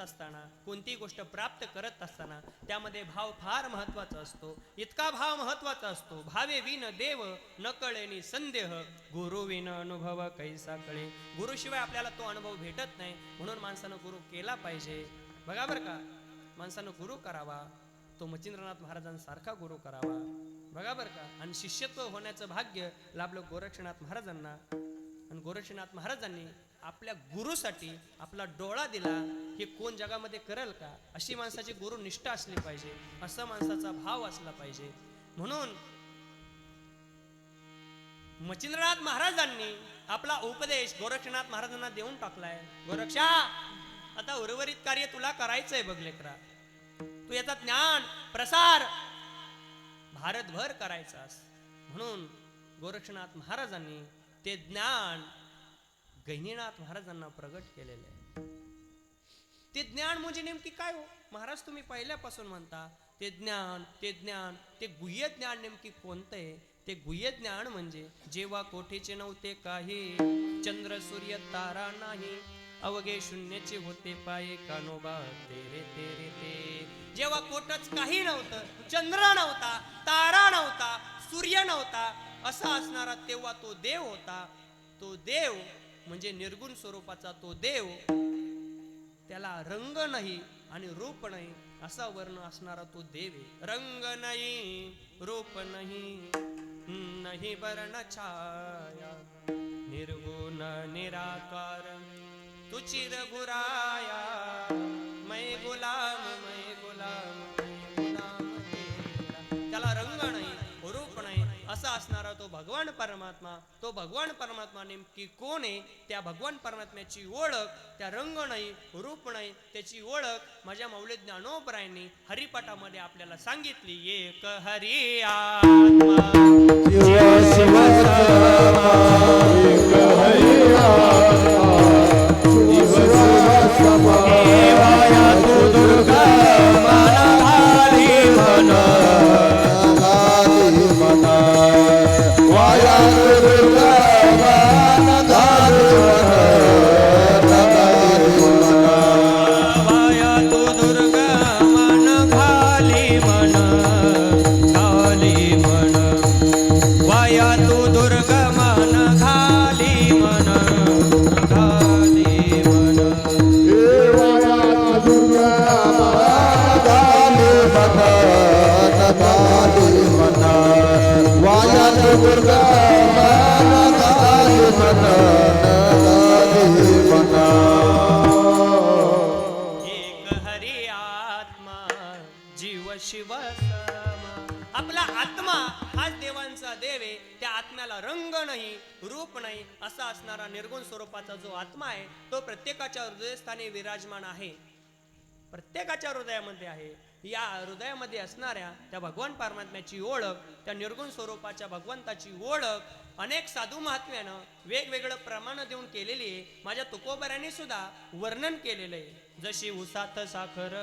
करत असताना कोणती गोष्ट प्राप्त करत असताना त्यामध्ये भाव फार महत्त्वाचा असतो. इतका भाव महत्त्वाचा असतो भावे विन देव न कळेनी संदेह. गुरुविन अनुभव कैसा कळे. गुरुशिवाय आपल्याला तो अनुभव भेटत नाही. म्हणून माणसानं गुरु केला पाहिजे. बघा बरं का माणसानं गुरु करावा तो मच्छिंद्रनाथ महाराजांसारखा गुरु करावा. बघा बरं का आणि शिष्यत्व होण्याचं भाग्य लाभलं गोरक्षनाथ महाराजांना. आणि गोरक्षनाथ महाराजांनी आपल्या गुरुसाठी आपला डोळा दिला हे कोण जगामध्ये करेल का? अशी माणसाची गुरु निष्ठा असली पाहिजे असा माणसाचा भाव असला पाहिजे. म्हणून मच्छिंद्रनाथ महाराजांनी आपला उपदेश गोरक्षनाथ महाराजांना देऊन टाकलाय. गोरक्षा आता उर्वरित कार्य तुला करायचंय बघ लेकरा. तू याचा ज्ञान प्रसार भारतभर करायचास. म्हणून गोरक्षनाथ महाराजांनी ते ज्ञान गहिनीनाथ महाराजांना प्रगट केलेले आहे. ते ज्ञान म्हणजे नेमकी काय हो? महाराज तुम्ही पहिल्यापासून म्हणता ते ज्ञान ते ज्ञान ते गुह्य ज्ञान नेमकी कोणतं आहे? ते गुह्य ज्ञान म्हणजे जेव्हा कोठेचे नव्हते काही चंद्र सूर्य तारा नाही अवघे शून्याचे होते पाये कानोबा तेरे तेरे ते. जेव्हा कोठच काही नव्हतं चंद्र नव्हता तारा नव्हता सूर्य नव्हता असा असणारा तेव्हा तो देव होता. तो देव म्हणजे निर्गुण स्वरूपाचा तो देव त्याला रंग नाही आणि रूप नाही असा वर्ण असणारा तो देव आहे. रंग नाही रूप नाही नाही वर्ण छाया निर्गुण निराकार. तुची रघुराया मै गुलाम मै गुलाम मै गुलाम. असणारा तो भगवान परमात्मा तो भगवान परमात्मा नेमकी कोण आहे? त्या भगवान परमात्म्याची ओळख त्या रंग नाही रूप नाही त्याची ओळख माझ्या मौल्य ज्ञानोबरायांनी हरिपाठामध्ये आपल्याला सांगितली. एक हरी आत्मा. आपला आत्मा हाच देवांचा देव आहे. त्या आत्म्याला रंग नाही रूप नाही असा असणारा निर्गुण स्वरूपाचा जो आत्मा आहे तो प्रत्येकाच्या हृदयस्थानी विराजमान आहे. प्रत्येकाच्या हृदयामध्ये आहे. या हृदयामध्ये असणाऱ्या त्या भगवान परमात्म्याची ओळख त्या निर्गुण स्वरूपाच्या भगवंताची ओळख अनेक साधू महात्म्यानं वेगवेगळं प्रमाण देऊन केलेली आहे माझ्या तुकोबऱ्याने सुद्धा वर्णन केलेलं आहे जशी उसात साखर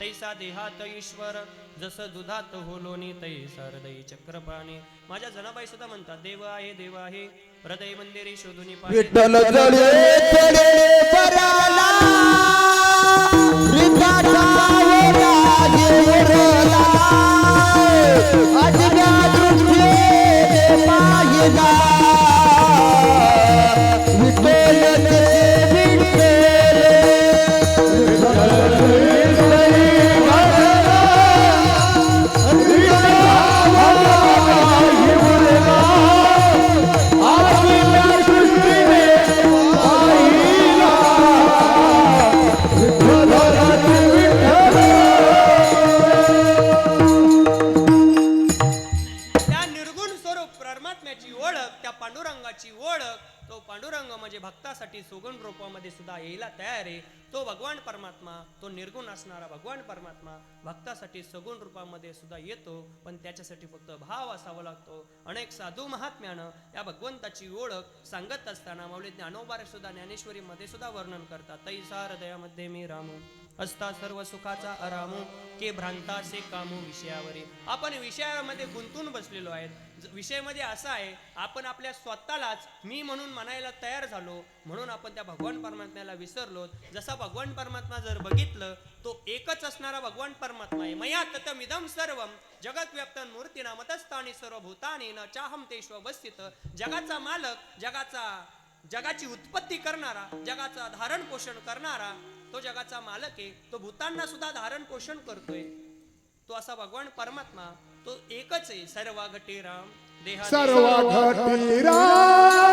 तैसा देहात ईश्वर जसं दुधात होलोनी तैसा हृदय चक्रपाणी माझ्या जनाबाई सुद्धा म्हणतात देव आहे देव आहे हृदय मंदिरी शोधून सुद्धा तयार आहे तो भगवान परमात्मा तो निर्गुण असणारा भगवान परमात्मा भक्तासाठी सगुण रूपामध्ये सुद्धा येतो पण त्याच्यासाठी फक्त भाव असावा लागतो. अनेक साधू महात्म्यानं या भगवंताची ओळख सांगत असताना माऊली ज्ञानोबारे सुद्धा ज्ञानेश्वरीमध्ये सुद्धा वर्णन करतात. तैसा हृदयामध्ये मी राम असता सर्व सुखाचा आरामो के भ्रांता से कामो विषयावरे. आपण विषयामध्ये गुंतून बसलेलो आहेत. विषयमध्ये असा आहे आपण आपल्या स्वतःलाच मी म्हणून म्हणायला तयार झालो म्हणून आपण त्या भगवान परमात्म्याला विसरलो. जसा भगवान परमात्मा जर बघितलं तो एकच असणारा भगवान परमात्मा आहे. मया ततमिदम सर्वम जगत मूर्तीना मूर्ती नामतस्थानी सर्व भूतानी न चाहम तेश्व अवस्थित जगाचा मालक जगाचा जगाची उत्पत्ती करणारा जगाचा धारण पोषण करणारा तो जगाचा मालक आहे. तो भूतांना सुद्धा धारण पोषण करतोय. तो असा भगवान परमात्मा तो एकच आहे सर्व घटे राम देहा सर्व घटी राम.